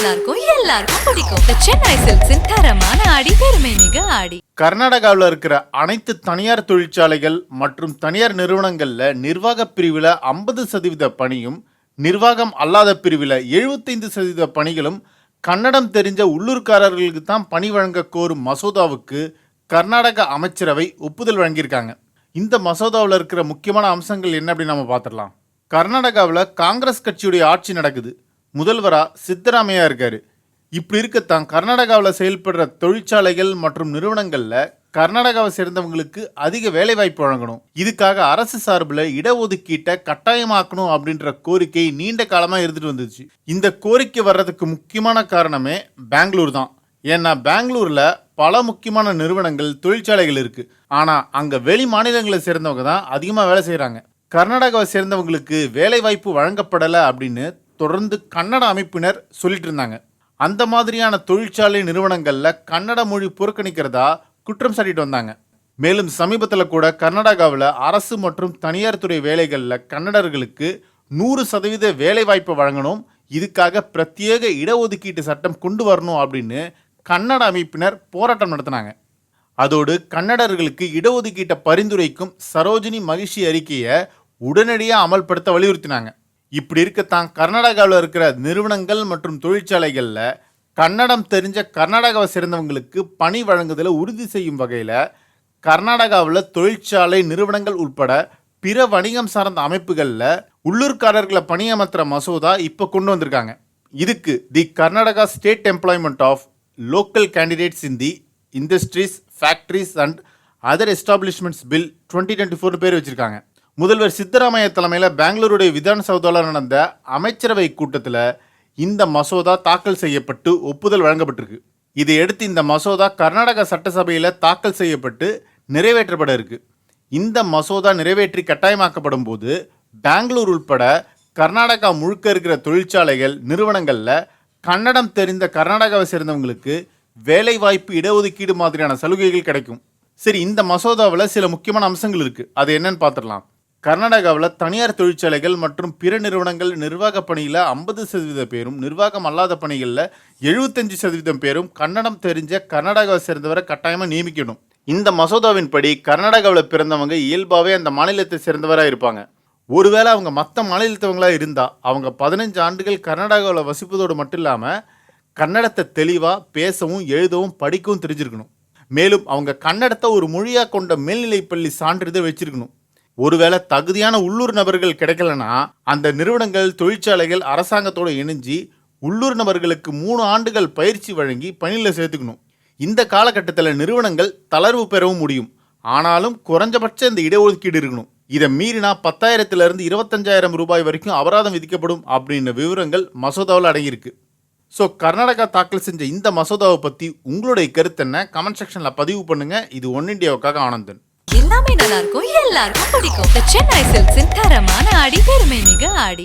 நல்லா இருக்கும் எல்லாருக்கும் பிடிக்கும். The சென்னை சில்க்ஸின் தரமான ஆடி பெருமை மிக ஆடி. கர்நாடகாவில் இருக்கிற அனைத்து தனியார் தொழிற்சாலைகள் மற்றும் தனியார் நிறுவனங்களில் நிர்வாக பிரிவில் ஐம்பது சதவீத பணியும் நிர்வாகம் அல்லாத பிரிவில் எழுபத்தைந்து சதவீத பணிகளும் கன்னடம் தெரிஞ்ச உள்ளூர்காரர்களுக்கு தான் பணி வழங்க கோரும் மசோதாவுக்கு கர்நாடக அமைச்சரவை ஒப்புதல் வழங்கியிருக்காங்க. இந்த மசோதாவில் இருக்கிற முக்கியமான அம்சங்கள் என்ன அப்படின்னு நம்ம பார்த்துடலாம். கர்நாடகாவில் காங்கிரஸ் கட்சியுடைய ஆட்சி நடக்குது. முதல்வராக சித்தராமையா இருக்கார். இப்படி இருக்கத்தான் கர்நாடகாவில் செயல்படுற தொழிற்சாலைகள் மற்றும் நிறுவனங்களில் கர்நாடகாவை சேர்ந்தவங்களுக்கு அதிக வேலைவாய்ப்பு வழங்கணும். இதுக்காக அரசு சார்பில் இடஒதுக்கீட்டை கட்டாயமாக்கணும் அப்படின்ற கோரிக்கை நீண்ட காலமாக இருந்துட்டு வந்துச்சு. இந்த கோரிக்கை வர்றதுக்கு முக்கியமான காரணமே பெங்களூர் தான். ஏன்னா பெங்களூரில் பல முக்கியமான நிறுவனங்கள் தொழிற்சாலைகள் இருக்குது ஆனால் அங்கே வெளி மாநிலங்களை சேர்ந்தவங்க தான் அதிகமாக வேலை செய்கிறாங்க கர்நாடகாவை சேர்ந்தவங்களுக்கு வேலைவாய்ப்பு வழங்கப்படலை அப்படின்னு தொடர்ந்து கன்னட அமைப்பினர் சொல்லிட்டு இருந்தாங்க. அந்த மாதிரியான தொழிற்சாலை நிறுவனங்களில் கன்னட மொழி புறக்கணிக்கிறதா குற்றம் சாட்டிட்டு வந்தாங்க. மேலும் சமீபத்தில் கூட கர்நாடகாவில் அரசு மற்றும் தனியார் துறை வேலைகளில் கன்னடர்களுக்கு நூறு சதவீத வேலைவாய்ப்பை வழங்கணும் இதுக்காக பிரத்யேக இடஒதுக்கீட்டு சட்டம் கொண்டு வரணும் அப்படின்னு கன்னட அமைப்பினர் போராட்டம் நடத்தினாங்க. அதோடு கன்னடர்களுக்கு இடஒதுக்கீட்டை பரிந்துரைக்கும் சரோஜினி மகிழ்ச்சி அறிக்கையை உடனடியாக அமல்படுத்த வலியுறுத்தினாங்க. இப்படி இருக்கத்தான் கர்நாடகாவில் இருக்கிற நிறுவனங்கள் மற்றும் தொழிற்சாலைகளில் கன்னடம் தெரிஞ்ச கர்நாடகாவை சேர்ந்தவங்களுக்கு பணி வழங்குதலை உறுதி செய்யும் வகையில் கர்நாடகாவில் தொழிற்சாலை நிறுவனங்கள் உட்பட பிற வணிகம் சார்ந்த அமைப்புகளில் உள்ளூர்காரர்களை பணியமர்த்துற மசோதா இப்போ கொண்டு வந்திருக்காங்க. இதுக்கு the Karnataka state employment of local candidates in the industries factories and other establishments bill twenty twenty four பேர் வச்சுருக்காங்க. முதல்வர் சித்தராமையா தலைமையில் பெங்களூருடைய விதான் நடந்த அமைச்சரவை கூட்டத்தில் இந்த மசோதா தாக்கல் செய்யப்பட்டு ஒப்புதல் வழங்கப்பட்டிருக்கு. இதையடுத்து இந்த மசோதா கர்நாடக சட்டசபையில் தாக்கல் செய்யப்பட்டு நிறைவேற்றப்பட இருக்கு. இந்த மசோதா நிறைவேற்றி கட்டாயமாக்கப்படும் போது பெங்களூர் உட்பட கர்நாடகா முழுக்க இருக்கிற தொழிற்சாலைகள் நிறுவனங்களில் கன்னடம் தெரிந்த கர்நாடகாவை சேர்ந்தவங்களுக்கு வேலைவாய்ப்பு இடஒதுக்கீடு மாதிரியான சலுகைகள் கிடைக்கும். சரி இந்த மசோதாவில் சில முக்கியமான அம்சங்கள் இருக்குது அது என்னன்னு பார்த்துடலாம். கர்நாடகாவில் தனியார் தொழிற்சாலைகள் மற்றும் பிற நிறுவனங்கள் நிர்வாக பணியில் ஐம்பது சதவீத பேரும் நிர்வாகம் அல்லாத பணிகளில் எழுபத்தஞ்சு சதவீதம் பேரும் கன்னடம் தெரிஞ்ச கர்நாடகாவை சேர்ந்தவரை கட்டாயமாக நியமிக்கணும். இந்த மசோதாவின்படி கர்நாடகாவில் பிறந்தவங்க இயல்பாகவே அந்த மாநிலத்தை சேர்ந்தவராக இருப்பாங்க. ஒருவேளை அவங்க மற்ற மாநிலத்தவங்களாக இருந்தால் அவங்க பதினஞ்சு ஆண்டுகள் கர்நாடகாவில் வசிப்பதோடு மட்டும் இல்லாமல் கன்னடத்தை தெளிவாக பேசவும் எழுதவும் படிக்கவும் தெரிஞ்சிருக்கணும். மேலும் அவங்க கன்னடத்தை ஒரு மொழியாக கொண்ட மேல்நிலைப்பள்ளி சான்றிதழ் வச்சிருக்கணும். ஒருவேளை தகுதியான உள்ளூர் நபர்கள் கிடைக்கலனா அந்த நிறுவனங்கள் தொழிற்சாலைகள் அரசாங்கத்தோடு இணைஞ்சு உள்ளூர் நபர்களுக்கு மூணு ஆண்டுகள் பயிற்சி வழங்கி பணியில் சேர்த்துக்கணும். இந்த காலகட்டத்தில் நிறுவனங்கள் தளர்வு பெறவும் முடியும். ஆனாலும் குறைஞ்சபட்ச இந்த இடஒதுக்கீடு இருக்கணும். இதை மீறினா பத்தாயிரத்திலிருந்து இருபத்தஞ்சாயிரம் ரூபாய் வரைக்கும் அபராதம் விதிக்கப்படும் அப்படின்ற விவரங்கள் மசோதாவில் அடங்கியிருக்கு. ஸோ கர்நாடகா தாக்கல் செஞ்ச இந்த மசோதாவை பற்றி உங்களுடைய கருத்து என்ன? கமெண்ட் செக்ஷனில் பதிவு பண்ணுங்கள் இது ஒன் இண்டியாவுக்காக ஆனந்தன். எல்லாமே நல்லா இருக்கும் எல்லாருக்கும் பிடிக்கும். சென்னை சில்க்ஸின் தரமான ஆடி பெருமை மிக ஆடி.